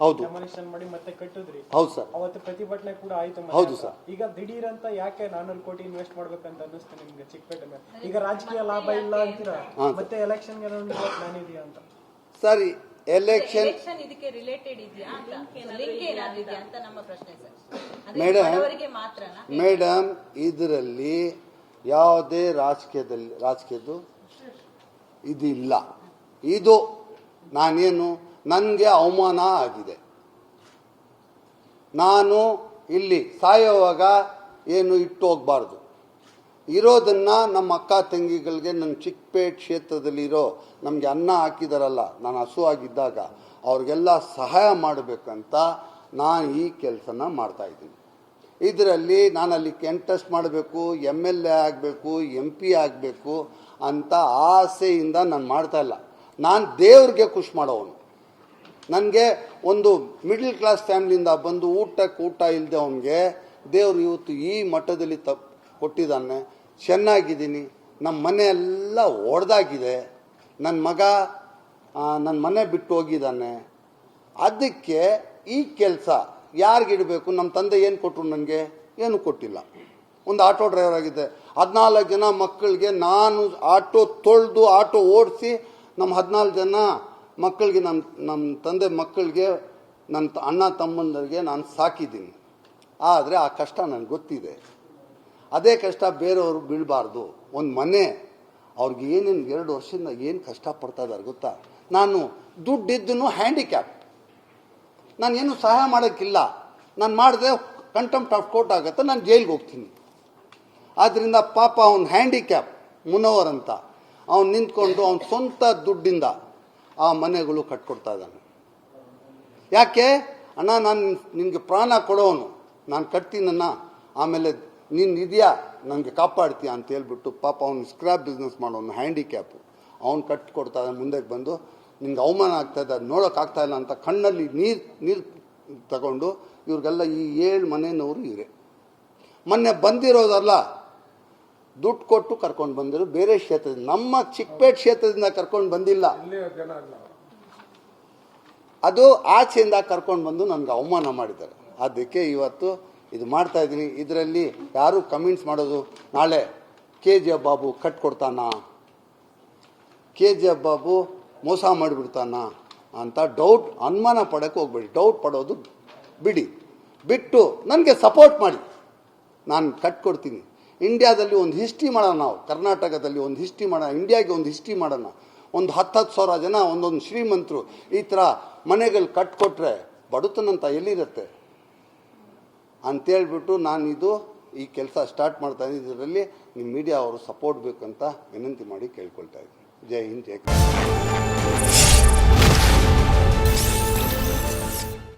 ಹೌದು. ಡೆಮಾಲಿಷನ್ ಮಾಡಿ ಮತ್ತೆ ಕಟ್ಟಿದ್ರಿ. ಹೌದು ಸರ್. ಅವತ್ತು ಪ್ರತಿಭಟನೆ ಕೂಡ ಆಯ್ತು ಹೌದು ಸರ್. ಈಗ ದಿಢೀರ್ ಅಂತ ಯಾಕೆ ನಾನೂರು ಕೋಟಿ ಇನ್ವೆಸ್ಟ್ ಮಾಡ್ಬೇಕಂತ ಅನ್ನಿಸ್ತು ನಿಮ್ಗೆ ಚಿಕ್ಕಪೇಟೆ ಮೇಲೆ ಈಗ ರಾಜಕೀಯ ಲಾಭ ಇಲ್ಲ ಅಂತೀರಾ? ಮತ್ತೆ ಎಲೆಕ್ಷನ್ಗೆ ಪ್ಲಾನ್ ಇದೆಯಾ ಅಂತ? ಸರಿ ಎಲೆಕ್ಷನ್ ಎಲೆಕ್ಷನ್ ಇದಕ್ಕೆ ರಿಲೇಟೆಡ್ ಇದೆಯಾ ಅಂತ? ಲಿಂಕ್ ಅಂತ? ನಮ್ಮ ಪ್ರಶ್ನೆ ಸರ್. ಅಂದ್ರೆ Madam, ಮಾತ್ರನಾ? ಮೇಡಮ್ ಇದರಲ್ಲಿ ಯಾವುದೇ ರಾಜಕೀಯದಲ್ಲಿ ರಾಜಕೀಯದ್ದು ಇದಿಲ್ಲ. ಇದು ನಾನೇನು, ನನಗೆ ಅವಮಾನ ಆಗಿದೆ. ನಾನು ಇಲ್ಲಿ ಸಾಯೋವಾಗ ಏನು ಇಟ್ಟು ಹೋಗಬಾರ್ದು. ಇರೋದನ್ನ ನಮ್ಮ ಅಕ್ಕ ತಂಗಿಗಳಿಗೆ ನನ್ನ ಚಿಕ್ಕಪೇಟ್ ಕ್ಷೇತ್ರದಲ್ಲಿರೋ ನಮಗೆ ಅನ್ನ ಹಾಕಿದಾರಲ್ಲ, ನಾನು ಹಸುವಾಗಿದ್ದಾಗ ಅವ್ರಿಗೆಲ್ಲ ಸಹಾಯ ಮಾಡಬೇಕಂತ ನಾನು ಈ ಕೆಲಸನ ಮಾಡ್ತಾ ಇದ್ದೀನಿ. ಇದರಲ್ಲಿ ನಾನು ಅಲ್ಲಿ ಕಂಟೆಸ್ಟ್ ಮಾಡಬೇಕು ಎಂ ಎಲ್ ಎ ಆಗಬೇಕು ಎಂ ಪಿ ಆಗಬೇಕು ಅಂತ ಆಸೆಯಿಂದ ನಾನು ಮಾಡ್ತಾ ಇಲ್ಲ. ನಾನು ದೇವ್ರಿಗೆ ಖುಷಿ ಮಾಡೋವನು. ನನಗೆ ಒಂದು ಮಿಡ್ಲ್ ಕ್ಲಾಸ್ ಫ್ಯಾಮಿಲಿಯಿಂದ ಬಂದು ಊಟಕ್ಕೆ ಊಟ ಇಲ್ಲದೆ ಅವನಿಗೆ ದೇವರು ಇವತ್ತು ಈ ಮಟ್ಟದಲ್ಲಿ ತಪ್ಪು ಕೊಟ್ಟಿದ್ದಾನೆ. ಚೆನ್ನಾಗಿದ್ದೀನಿ. ನಮ್ಮ ಮನೆ ಎಲ್ಲ ಒಡೆದಾಗಿದೆ. ನನ್ನ ಮಗ ನನ್ನ ಮನೆ ಬಿಟ್ಟು ಹೋಗಿದ್ದಾನೆ. ಅದಕ್ಕೆ ಈ ಕೆಲಸ ಯಾರಿಗಿಡಬೇಕು ನಮ್ಮ ತಂದೆ ಏನು ಕೊಟ್ಟರು ನನಗೆ? ಏನು ಕೊಟ್ಟಿಲ್ಲ. ಒಂದು ಆಟೋ ಡ್ರೈವರ್ ಆಗಿದೆ ಹದಿನಾಲ್ಕು ಜನ ಮಕ್ಕಳಿಗೆ ನಾನು ಆಟೋ ತೊಳೆದು ಆಟೋ ಓಡಿಸಿ ನಮ್ಮ ಹದಿನಾಲ್ಕು ಜನ ಮಕ್ಕಳಿಗೆ ನಮ್ಮ ನಮ್ಮ ತಂದೆ ಮಕ್ಕಳಿಗೆ ನನ್ನ ಅಣ್ಣ ತಮ್ಮಂದರಿಗೆ ನಾನು ಸಾಕಿದ್ದೀನಿ. ಆದರೆ ಆ ಕಷ್ಟ ನನಗೆ ಗೊತ್ತಿದೆ. ಅದೇ ಕಷ್ಟ ಬೇರೆಯವರು ಬೀಳಬಾರ್ದು. ಒಂದು ಮನೆ, ಅವ್ರಿಗೆ ಏನೇನು ಎರಡು ವರ್ಷದಿಂದ ಏನು ಕಷ್ಟಪಡ್ತಾ ಇದ್ದಾರೆ ಗೊತ್ತಾ? ನಾನು ದುಡ್ಡಿದ್ದನು ಹ್ಯಾಂಡಿಕ್ಯಾಪ್. ನಾನೇನು ಸಹಾಯ ಮಾಡೋಕ್ಕಿಲ್ಲ. ನಾನು ಮಾಡಿದೆ ಕಂಟೆಂಪ್ಟ್ ಆಫ್ ಕೋರ್ಟ್ ಆಗುತ್ತೆ, ನಾನು ಜೈಲಿಗೆ ಹೋಗ್ತೀನಿ. ಆದ್ದರಿಂದ ಪಾಪ ಅವನು ಹ್ಯಾಂಡಿಕ್ಯಾಪ್ ಮುನವರ್ ಅಂತ. ಅವ್ನು ನಿಂತ್ಕೊಂಡು ಅವನ ಸ್ವಂತ ದುಡ್ಡಿಂದ ಆ ಮನೆಗಳು ಕಟ್ಕೊಡ್ತಾ ಇದ್ದಾನೆ. ಯಾಕೆ? ಅಣ್ಣ, ನಾನು ನಿನಗೆ ಪ್ರಾಣ ಕೊಡೋನು ನಾನು ಕಟ್ತೀನಣ್ಣ. ಆಮೇಲೆ ನೀನು ಇದೆಯಾ? ನನಗೆ ಕಾಪಾಡ್ತೀಯ ಅಂತ ಹೇಳ್ಬಿಟ್ಟು ಪಾಪ ಅವನು ಸ್ಕ್ರಾಪ್ ಬಿಸ್ನೆಸ್ ಮಾಡೋನು ಹ್ಯಾಂಡಿಕ್ಯಾಪು ಅವ್ನು ಕಟ್ಕೊಡ್ತಾ ಇದ್ದಾನೆ ಮುಂದಕ್ಕೆ ಬಂದು. ನಿಂಗೆ ಅವಮಾನ ಆಗ್ತಾ ಇದೆ ನೋಡೋಕ್ಕಾಗ್ತಾ ಇಲ್ಲ ಅಂತ ಕಣ್ಣಲ್ಲಿ ನೀರು ನೀರು ತಗೊಂಡು ಇವ್ರಿಗೆಲ್ಲ ಈ ಏಳು ಮನೆಯವರು ಇವರೇ. ಮೊನ್ನೆ ಬಂದಿರೋದಲ್ಲ ದುಡ್ಡು ಕೊಟ್ಟು ಕರ್ಕೊಂಡು ಬಂದಿರೋ ಬೇರೆ ಕ್ಷೇತ್ರದಿಂದ ನಮ್ಮ ಚಿಕ್ಕಪೇಟ್ ಕ್ಷೇತ್ರದಿಂದ ಕರ್ಕೊಂಡು ಬಂದಿಲ್ಲ. ಅದು ಆಚೆಯಿಂದ ಕರ್ಕೊಂಡು ಬಂದು ನನಗೆ ಅವಮಾನ ಮಾಡಿದ್ದಾರೆ. ಅದಕ್ಕೆ ಇವತ್ತು ಇದು ಮಾಡ್ತಾ ಇದ್ದೀನಿ. ಇದರಲ್ಲಿ ಯಾರು ಕಮೆಂಟ್ಸ್ ಮಾಡೋದು? ನಾಳೆ ಕೆ ಜಿ ಎಫ್ ಬಾಬು ಕಟ್ಕೊಡ್ತಾನ ಕೆ ಜಿ ಎಫ್ ಬಾಬು ಮೋಸ ಮಾಡಿಬಿಡ್ತಾನ ಅಂತ ಡೌಟ್ ಅನುಮಾನ ಪಡೋಕ್ಕೆ ಹೋಗ್ಬೇಡಿ. ಡೌಟ್ ಪಡೋದು ಬಿಡಿ. ಬಿಟ್ಟು ನನಗೆ ಸಪೋರ್ಟ್ ಮಾಡಿ. ನಾನು ಕಟ್ಕೊಡ್ತೀನಿ ಇಂಡಿಯಾದಲ್ಲಿ ಒಂದು ಹಿಸ್ಟ್ರಿ ಮಾಡೋಣ ನಾವು, ಕರ್ನಾಟಕದಲ್ಲಿ ಒಂದು ಹಿಸ್ಟ್ರಿ ಮಾಡೋಣ, ಇಂಡಿಯಾಗೆ ಒಂದು ಹಿಸ್ಟ್ರಿ ಮಾಡೋಣ. ಒಂದು ಹತ್ತು ಹತ್ತು ಸಾವಿರ ಜನ, ಒಂದೊಂದು ಶ್ರೀಮಂತರು ಈ ಥರ ಮನೆಗಳು ಕಟ್ಕೊಟ್ರೆ ಬಡತನಂತ ಎಲ್ಲಿರುತ್ತೆ? ಅಂತೇಳ್ಬಿಟ್ಟು ನಾನಿದು ಈ ಕೆಲಸ ಸ್ಟಾರ್ಟ್ ಮಾಡ್ತಾ ಇದರಲ್ಲಿ ನಿಮ್ಮ ಮೀಡಿಯಾ ಅವರು ಸಪೋರ್ಟ್ ಬೇಕಂತ ವಿನಂತಿ ಮಾಡಿ ಕೇಳ್ಕೊಳ್ತಾ ಇದ್ದೀನಿ. ಜೈ ಹಿಂದ್, ಜೈ.